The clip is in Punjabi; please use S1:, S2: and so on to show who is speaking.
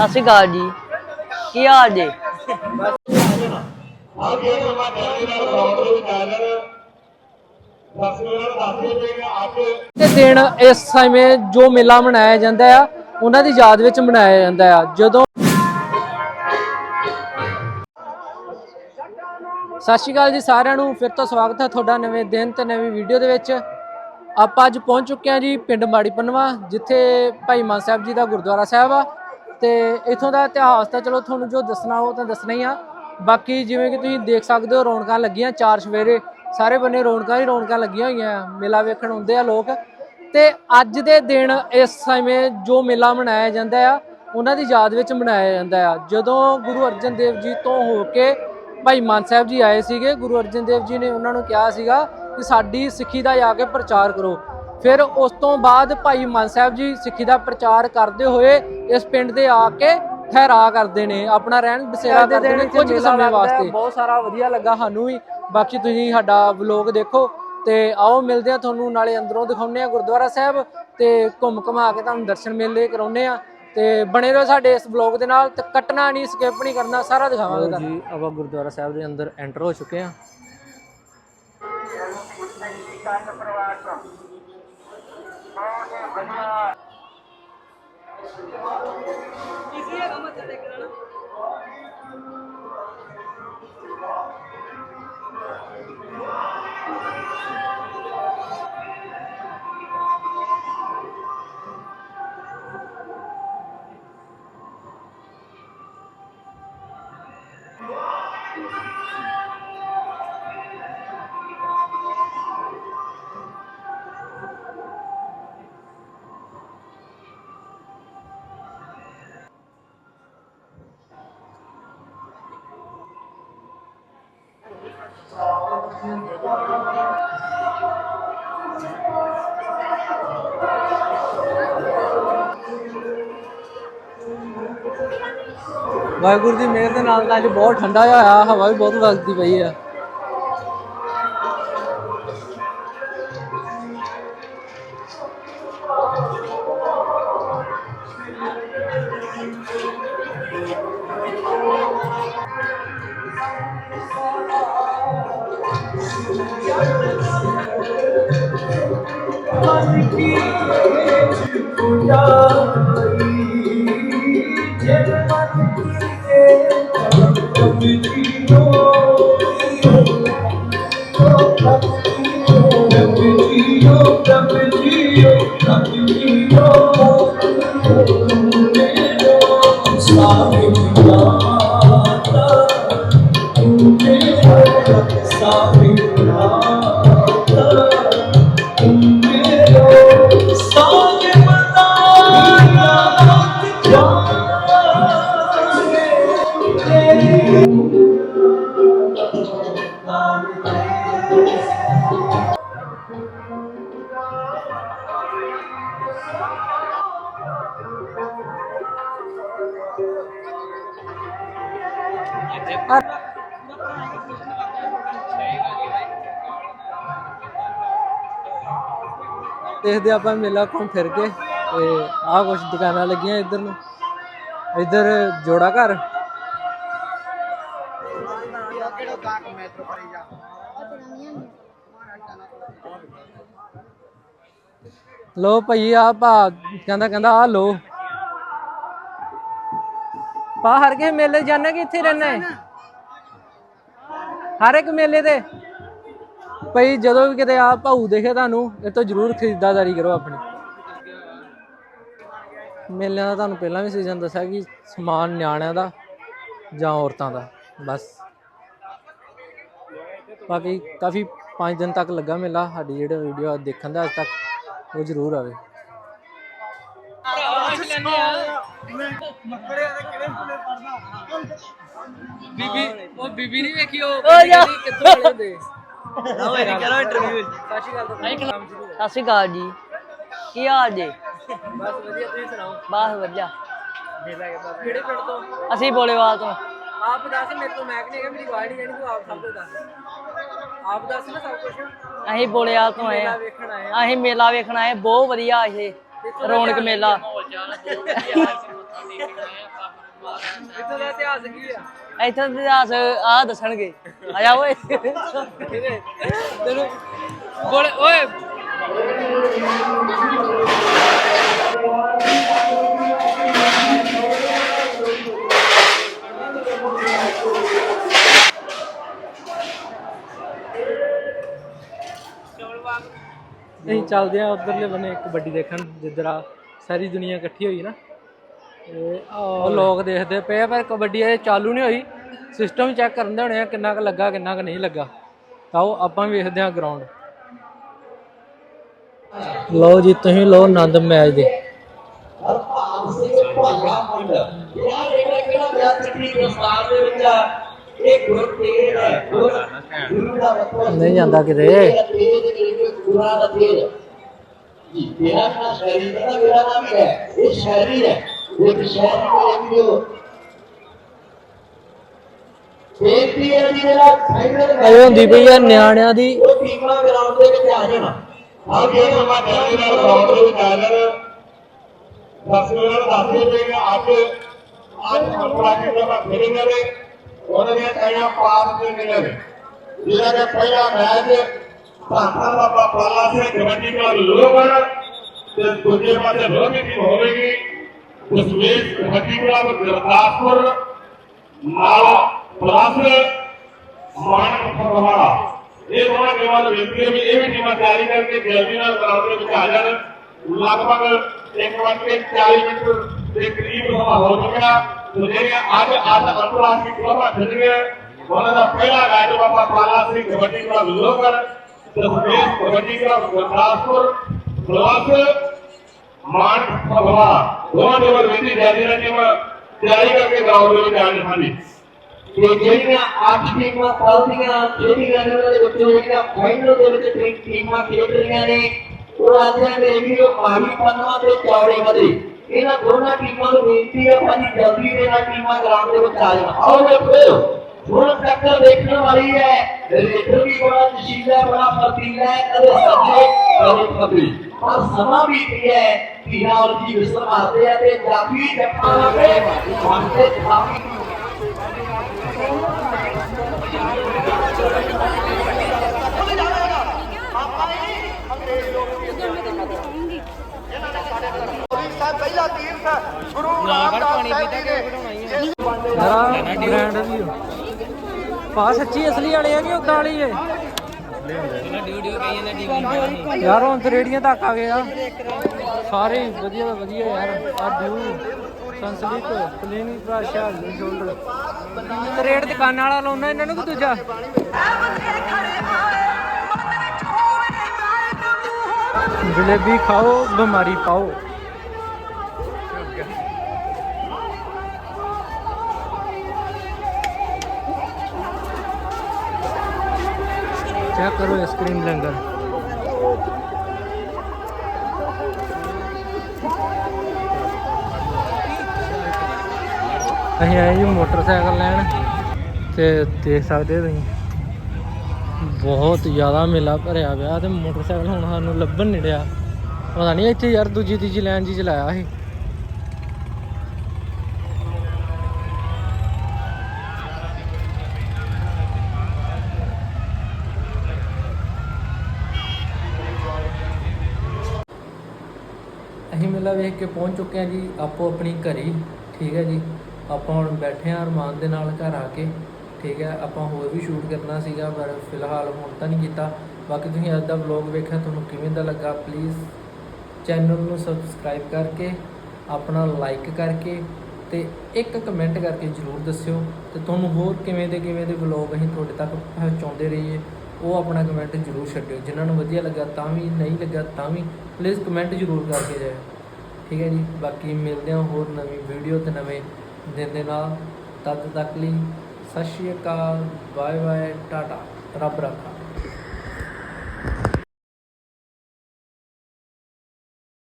S1: ਸਤਿ ਸ਼੍ਰੀ ਅਕਾਲ ਜੀ। ਕੀ ਹਾਲ ਜੀ?
S2: ਇਹ ਦਿਨ ਇਸ ਸਮੇਂ ਜੋ ਮੇਲਾ ਮਨਾਇਆ ਜਾਂਦਾ ਆ, ਉਹਨਾਂ ਦੀ ਯਾਦ ਵਿੱਚ ਮਨਾਇਆ ਜਾਂਦਾ ਆ। ਜਦੋਂ ਸਤਿ ਸ਼੍ਰੀ ਅਕਾਲ ਜੀ ਸਾਰਿਆਂ ਨੂੰ। ਫਿਰ ਤੋਂ ਸਵਾਗਤ ਹੈ ਤੁਹਾਡਾ ਨਵੇਂ ਦਿਨ ਤੇ ਨਵੀਂ ਵੀਡੀਓ ਦੇ ਵਿੱਚ। ਆਪਾਂ ਅੱਜ ਪਹੁੰਚ ਚੁੱਕੇ ਹਾਂ ਜੀ ਪਿੰਡ ਮਾੜੀ ਪਨਵਾ ਜਿੱਥੇ ਭਾਈ ਮਾਨ ਸਾਹਿਬ ਜੀ ਦਾ ਗੁਰਦੁਆਰਾ ਸਾਹਿਬ ਆ। ਤੇ ਇਥੋਂ ਦਾ ਇਤਿਹਾਸ ਤਾਂ ਚਲੋ ਤੁਹਾਨੂੰ ਜੋ ਦੱਸਣਾ ਉਹ ਤਾਂ ਦੱਸਣਾ ਹੀ ਆ। ਬਾਕੀ ਜਿਵੇਂ ਕਿ ਤੁਸੀਂ ਦੇਖ ਸਕਦੇ ਹੋ, ਰੌਣਕਾਂ ਲੱਗੀਆਂ ਚਾਰ ਸਵੇਰੇ। ਸਾਰੇ ਬੰਨੇ ਰੌਣਕਾਂ ਹੀ ਰੌਣਕਾਂ ਲੱਗੀਆਂ ਹੋਈਆਂ। ਆ ਮੇਲਾ ਵੇਖਣ ਆਉਂਦੇ ਆ ਲੋਕ। ਤੇ ਅੱਜ ਦੇ ਦਿਨ ਇਸ ਸਮੇਂ ਜੋ ਮੇਲਾ ਮਨਾਇਆ ਜਾਂਦਾ ਆ, ਉਹਨਾਂ ਦੀ ਯਾਦ ਵਿੱਚ ਮਨਾਇਆ ਜਾਂਦਾ ਆ। ਜਦੋਂ ਗੁਰੂ ਅਰਜਨ ਦੇਵ ਜੀ ਤੋਂ ਹੋ ਕੇ ਭਾਈ ਮਾਨ ਸਾਹਿਬ ਜੀ ਆਏ ਸੀਗੇ, ਗੁਰੂ ਅਰਜਨ ਦੇਵ ਜੀ ਨੇ ਉਹਨਾਂ ਨੂੰ ਕਿਹਾ ਸੀਗਾ ਕਿ ਸਾਡੀ ਸਿੱਖੀ ਦਾ ਜਾ ਕੇ ਪ੍ਰਚਾਰ ਕਰੋ। ਫਿਰ ਉਸ ਤੋਂ ਬਾਅਦ ਭਾਈ ਮਾਨ ਸਾਹਿਬ ਜੀ ਸਿੱਖੀ ਦਾ ਪ੍ਰਚਾਰ ਕਰਦੇ ਹੋਏ ਇਸ ਪਿੰਡ ਦੇ ਆ ਕੇ ਠਹਿਰਾ ਕਰਦੇ ਨੇ ਆਪਣਾ ਰਹਿਣ ਬਸੇਰਾ ਕਰਦੇ ਨੇ ਕੁਝ ਸਮੇਂ ਵਾਸਤੇ। ਬਹੁਤ ਸਾਰਾ ਵਧੀਆ ਲੱਗਾ ਸਾਨੂੰ ਵੀ। ਬਾਕੀ ਤੁਸੀਂ ਸਾਡਾ ਵਲੌਗ ਦੇਖੋ ਤੇ ਆਓ ਮਿਲਦੇ ਆ ਤੁਹਾਨੂੰ ਨਾਲੇ ਅੰਦਰੋਂ ਦਿਖਾਉਂਦੇ ਆ ਗੁਰਦੁਆਰਾ ਸਾਹਿਬ ਤੇ ਘੁੰਮ ਘਮਾ ਕੇ ਤੁਹਾਨੂੰ ਦਰਸ਼ਨ ਮੇਲੇ ਕਰਾਉਂਦੇ ਆ ਤੇ ਬਣੇ ਰਹੋ ਸਾਡੇ ਇਸ ਵਲੌਗ ਦੇ ਨਾਲ ਤੇ ਕੱਟਣਾ ਨਹੀਂ ਸਕਿਪ ਨਹੀਂ ਕਰਨਾ ਸਾਰਾ ਦਿਖਾਵਾਂਗੇ ਤੁਹਾਨੂੰ ਜੀ ਆਪਾਂ ਗੁਰਦੁਆਰਾ ਸਾਹਿਬ ਦੇ ਅੰਦਰ ਐਂਟਰ ਹੋ ਚੁੱਕੇ ਆ แล้วก็ ਵਾਹਿਗੁਰੂ ਦੀ ਮਿਹਰ ਦੇ ਨਾਲ ਤਾਂ ਅੱਜ ਬਹੁਤ ਠੰਡਾ ਜਿਹਾ ਹੋਇਆ, ਹਵਾ ਵੀ ਬਹੁਤ ਵਗਦੀ ਪਈ ਆ। ਦੇਖਦੇ ਆਪਾਂ ਮੇਲਾ ਘੁੰਮ ਫਿਰ ਕੇ ਤੇ ਆਹ ਕੁਝ ਦੁਕਾਨਾਂ ਲੱਗੀਆਂ ਇੱਧਰ ਨੂੰ। ਇੱਧਰ ਜੋੜਾ ਘਰ। ਲੋ ਭਈ ਆ ਭਾ ਕਹਿੰਦਾ ਕਹਿੰਦਾ ਆ ਲੋ ਪਾ ਹਰ ਕੇ ਮੇਲੇ ਜਾਣਾ ਕਿ ਇੱਥੇ ਰਹਿਣਾ ਹੈ ਹਰ ਇੱਕ ਮੇਲੇ ਤੇ? ਭਈ ਜਦੋਂ ਵੀ ਕਿਤੇ ਆ ਭਾਊ ਦੇਖੇ ਤੁਹਾਨੂੰ, ਇਹ ਤੋਂ ਜ਼ਰੂਰ ਖਰੀਦਦਾਰੀ ਕਰੋ ਆਪਣੀ। ਮੇਲਿਆਂ ਦਾ ਤੁਹਾਨੂੰ ਪਹਿਲਾਂ ਵੀ ਸੀਜ਼ਨ ਦੱਸਿਆ ਕਿ ਸਮਾਨ ਨਿਆਣਿਆਂ ਦਾ ਜਾਂ ਔਰਤਾਂ ਦਾ, ਬਸ। ਬਾਕੀ ਕਾਫੀ 5 ਦਿਨ ਤੱਕ ਲੱਗਾ ਮੇਲਾ, ਸਾਡੀ ਜਿਹੜੇ ਵੀਡੀਓ ਦੇਖਣ ਦਾ ਅੱਜ ਤੱਕ। ਉਹ ਜ਼ਰੂਰ ਆਵੇ। ਬੀਬੀ ਉਹ ਬੀਬੀ ਨਹੀਂ ਵੇਖੀ ਉਹ ਕਿੱਥੋਂ ਵਾਲੇ ਹੁੰਦੇ?
S1: ਓਏ ਕਰੋ ਇੰਟਰਵਿਊ ਸਤਿ ਸ਼੍ਰੀ ਅਕਾਲ ਜੀ। ਕੀ ਹਾਲ ਜੀ?
S2: ਬਸ ਵਧੀਆ ਤੁਸੀਂ ਸੁਣਾਓ?
S1: ਬਸ ਵਧੀਆ।
S2: ਕਿਹੜੇ ਪਿੰਡ ਤੋਂ?
S1: ਅਸੀਂ ਬੋਲੇਵਾਲ ਤੋਂ।
S2: ਆਪ ਦੱਸ ਮੇਰੇ ਤੋਂ ਮੈਂ ਕਿ ਨਹੀਂ ਹੈਗਾ ਮੇਰੀ ਨਹੀਂ ਜਾਣੀ ਤੂੰ ਆਪ ਸਭ ਕੁਝ ਦੱਸ। ਆਪ ਦੱਸ ਨਾ ਸਭ ਕੁਝ
S1: ਅਸੀਂ ਬੋਲੇਵਾਲ ਤੋਂ ਆਏ
S2: ਮੇਲਾ
S1: ਆ
S2: ਵੇਖਣ ਆਏ।
S1: ਅਸੀਂ ਮੇਲਾ ਵੇਖਣ ਆਏ ਬਹੁਤ ਵਧੀਆ ਇਹ ਰੌਣਕ ਮੇਲਾ।
S2: ਇੱਥੋਂ ਦਾ ਇਤਿਹਾਸ ਕੀ ਆ?
S1: ਇੱਥੋਂ ਦੇ ਇਤਿਹਾਸ ਆ ਦੱਸਣਗੇ। ਆ ਜਾ ਓਏ।
S2: ਤੈਨੂੰ ਬੋਲੇ ਓਏ। ਨਹੀਂ ਚੱਲਦੇ ਆ ਉਧਰਲੇ ਬੰਨੇ ਕਬੱਡੀ ਦੇਖਣ ਜਿੱਧਰ ਆ ਸਾਰੀ ਦੁਨੀਆ ਇਕੱਠੀ ਹੋਈ ਨਾ। ਤੇ ਉਹ ਲੋਕ ਦੇਖਦੇ ਪਏ ਆ ਪਰ ਕਬੱਡੀ ਇਹ ਚਾਲੂ ਨਹੀਂ ਹੋਈ। ਸਿਸਟਮ ਚੈੱਕ ਕਰਨ ਦੇ ਹੋਣੇ ਆ ਕਿੰਨਾ ਕੁ ਲੱਗਾ ਕਿੰਨਾ ਕੁ ਨਹੀਂ ਲੱਗਾ। ਤਾਂ ਉਹ ਆਪਾਂ ਵੀ ਵੇਖਦੇ ਆ ਗਰਾਊਂਡ ਲਓ ਜੀ ਤੁਸੀਂ ਲਓ ਆਨੰਦ ਮੈਚ ਦੇ। ਨਹੀਂ ਜਾਂਦਾ ਕਿਤੇ।
S3: ਗੁਰਾਂ ਦਾ ਤੇਜ ਜੀ ਤੇਰਾ ਨਾ ਸ਼ਰੀਰ ਦਾ ਮੇਰਾ ਨਾਮ ਹੈ ਇਹ ਸ਼ਰੀਰ ਹੈ ਇੱਕ ਸ਼ਹਿਰ ਮੇਰੇ ਵੀਡੀਓ ਬੇਟੀ ਦੀ ਜਿਹੜਾ ਫਾਈਨਲ
S2: ਇਹ ਹੁੰਦੀ ਪਈ ਆ ਨਿਆਣਿਆਂ ਦੀ।
S3: ਉਹ ਟੀਮਾਂ ਗਰਾਊਂਡ ਦੇ ਵਿੱਚ ਆ ਜਾਣਾ ਆ ਜੇ ਹਮਾਰੇ ਗਰਾਊਂਡ ਦੇ ਵਿੱਚ ਆ ਜਾਣਾ ਦਸ ਮਿੰਟ ਦੱਸ ਦੇਗਾ ਅੱਜ ਅੱਜ ਆਪਣਾ ਕਿਹੜਾ ਫੇਰਿੰਗ ਕਰੇ ਉਹਨਾਂ ਦੀਆਂ ਪਾਸ ਦੇ ਮਿਲੇ ਜਿਹੜਾ ਕਿ ਪਹਿਲਾ ਮੈਚ ਭਾਖਾ ਬਾਬਾ ਪਾਲਾ ਸਿੰਘ ਕਬੱਡੀ ਦਾ ਲੋਗੜ ਤੇ ਦੂਜੇ ਪਾਸੇ ਲੋਹੀ ਟੀਮ ਹੋਵੇਗੀ? ਦਸਵੇਸ਼ ਕਬੱਡੀ ਕਲੱਬ ਗੁਰਦਾਸਪੁਰ, ਨਾਲ ਪਲੱਸ ਮਾਨ ਫਰਵਾੜਾ ਇਹ ਦੋਨਾਂ ਟੀਮਾਂ ਨੂੰ ਬੇਨਤੀ ਹੈ ਵੀ ਇਹ ਵੀ ਟੀਮਾਂ ਤਿਆਰੀ ਕਰਕੇ ਜਲਦੀ ਨਾਲ ਗਰਾਊਂਡ ਵਿੱਚ ਆ ਜਾਣ। ਲਗਭਗ 1 ਘੰਟੇ 40 ਮਿੰਟ ਦੇ ਕਰੀਬ ਸਮਾਂ ਹੋ ਚੁੱਕਿਆ। ਤੇ ਜਿਹੜੀਆਂ ਅੱਜ ਅੱਜ ਅੰਤਰਰਾਸ਼ਟਰੀ ਕਲੱਬਾਂ ਖੇਡ ਗਏ ਉਹਨਾਂ ਦਾ ਪਹਿਲਾ ਮੈਚ ਬਾਬਾ ਪਾਲਾ ਸਿੰਘ ਕਬੱਡੀ ਕਲੱਬ ਲੋਕਰ ਤੇ ਕਬੱਡੀ ਕਲੱਬ ਗੁਰਦਾਸਪੁਰ ਪਲੱਸ ਮਾਨ ਫਰਵਾੜਾ ਦੋਵਾਂ ਟੀਮਾਂ ਵਿੱਚ ਜਲਦੀ ਨਾਲ ਟੀਮ ਤਿਆਰੀ ਕਰਕੇ ਗਰਾਊਂਡ ਦੇ ਜਾਣ ਹਾਂਜੀ ਤੇ ਜਿਹੜੀਆਂ ਅੱਠ ਟੀਮਾਂ ਪਲਦੀਆਂ ਜਿਹੜੀਆਂ ਇਹਨਾਂ ਦੇ ਵਿੱਚ ਜਿਹੜੀਆਂ ਫਾਈਨਲ ਦੇ ਵਿੱਚ ਟੀਮਾਂ ਖੇਡ ਰਹੀਆਂ ਨੇ, ਉਹ ਆਦਿਆਂ ਦੇ ਵੀਡੀਓ ਮਾਰੀ ਪੰਨਵਾ ਤੇ ਚੌੜੇ ਵਧੇ ਇਹਨਾਂ ਦੋਨਾਂ ਟੀਮਾਂ ਨੂੰ ਬੇਨਤੀ ਹੈ ਭਾਜੀ ਜਲਦੀ ਦੇ ਨਾਲ ਟੀਮਾਂ ਗਰਾਊਂਡ ਦੇ ਵਿੱਚ ਆ ਜਾਣ ਆਓ ਵੇਖੋ ਹੁਣ ਟੱਕਰ ਦੇਖਣ ਵਾਲੀ ਹੈ ਰੇਡਰ ਵੀ ਬੜਾ ਨਸ਼ੀਲਾ ਬੜਾ ਫਰਤੀਲਾ ਹੈ ਕਦੇ ਸੱਜੇ ਕਦੇ ਖੱਬੇ ਪਰ ਸਮਾਂ ਵੀ ਕੀ ਹੈ ਧੀਰਾ ਔਰ ਜੀ ਵਿਸਰ ਮਾਰਦੇ ਆ ਤੇ ਜਾਫੀ ਜੱਫਾ ਲਾਵੇ ਮਨ ਤੇ
S2: ਬ੍ਰਾਂਡ ਵੀ ਪਾ ਸੱਚੀ ਅਸਲੀ ਵਾਲੇ ਆ ਕਿ ਉਦਾਂ ਵਾਲੀ ਏ? ਯਾਰ ਹੁਣ ਤੇ ਰੇੜੀਆਂ ਤੱਕ ਆ ਗਏ ਆ ਸਾਰੇ ਵਧੀਆ ਤੋਂ ਵਧੀਆ ਯਾਰ। ਆ ਡਿਊ ਸੰਸਲਿਕ ਕਲੀਨਿਕ ਭਰਾ ਸ਼ਾਲ ਸ਼ੋਲਡਰ ਤੇ ਰੇਟ ਦੁਕਾਨਾਂ ਵਾਲਾ ਲਾਉਣਾ ਇਹਨਾਂ ਨੂੰ ਕਿ ਦੂਜਾ? ਜਲੇਬੀ ਖਾਓ ਬਿਮਾਰੀ ਪਾਓ। ਚੈੱਕ ਕਰੋ ਸਕਰੀਨ ਲੰਗਰ ਅਸੀਂ ਆਏ ਜੀ ਮੋਟਰਸਾਈਕਲ ਲੈਣ ਤੇ ਦੇਖ ਸਕਦੇ ਹੋ ਤੁਸੀਂ। ਬਹੁਤ ਜ਼ਿਆਦਾ ਮੇਲਾ ਭਰਿਆ ਪਿਆ ਤੇ ਮੋਟਰਸਾਈਕਲ ਹੁਣ ਸਾਨੂੰ ਲੱਭਣ ਨਹੀਂ ਰਿਹਾ। ਪਤਾ ਨਹੀਂ ਇੱਥੇ ਯਾਰ ਦੂਜੀ ਤੀਜੀ ਲਾਈਨ ਜੀ ਚਲਾਇਆ ਸੀ ਅਸੀਂ ਮੇਲਾ ਵੇਖ ਕੇ ਪਹੁੰਚ ਚੁੱਕੇ ਹਾਂ ਜੀ। ਆਪੋ ਆਪਣੀ ਘਰੀ, ਠੀਕ ਹੈ ਜੀ। ਆਪਾਂ ਹੁਣ ਬੈਠੇ ਹਾਂ ਅਰਮਾਨ ਦੇ ਨਾਲ ਘਰ ਆ ਕੇ, ਠੀਕ ਹੈ। ਆਪਾਂ ਹੋਰ ਵੀ ਸ਼ੂਟ ਕਰਨਾ ਸੀਗਾ, ਪਰ ਫਿਲਹਾਲ ਹੁਣ ਤਾਂ ਨਹੀਂ ਕੀਤਾ। ਬਾਕੀ ਤੁਸੀਂ ਅੱਜ ਦਾ ਵਲੌਗ ਵੇਖਿਆ, ਤੁਹਾਨੂੰ ਕਿਵੇਂ ਦਾ ਲੱਗਾ ਪਲੀਜ਼ ਚੈਨਲ ਨੂੰ ਸਬਸਕ੍ਰਾਈਬ ਕਰਕੇ, ਆਪਣਾ ਲਾਈਕ ਕਰਕੇ ਤੇ ਇੱਕ ਕਮੈਂਟ ਕਰਕੇ ਜਰੂਰ ਦੱਸਿਓ। ਤੇ ਤੁਹਾਨੂੰ ਹੋਰ ਕਿਵੇਂ ਦੇ ਕਿਵੇਂ ਦੇ ਵਲੌਗ ਅਸੀਂ ਤੁਹਾਡੇ ਤੱਕ ਪਹੁੰਚਾਉਂਦੇ ਰਹੀਏ, ਉਹ ਆਪਣਾ ਕਮੈਂਟ ਜਰੂਰ ਛੱਡਿਓ। ਜਿਨ੍ਹਾਂ ਨੂੰ ਵਧੀਆ ਲੱਗਾ ਤਾਂ ਵੀ, ਨਹੀਂ ਲੱਗਾ ਤਾਂ ਵੀ ਪਲੀਜ਼ ਕਮੈਂਟ ਜਰੂਰ ਕਰਕੇ ਜਾਇਓ। ਠੀਕ ਹੈ ਜੀ, ਬਾਕੀ ਮਿਲਦੇ ਹਾਂ ਹੋਰ ਨਵੀਂ ਵੀਡੀਓ ਤੇ ਨਵੇਂ ਦਿਨ ਦੇ ਨਾਲ। ਤਦ ਤੱਕ ਲਈ ਸਤਿ ਸ਼੍ਰੀ ਅਕਾਲ, ਬਾਏ ਬਾਏ, ਟਾਟਾ, ਰੱਬ ਰੱਖਾ।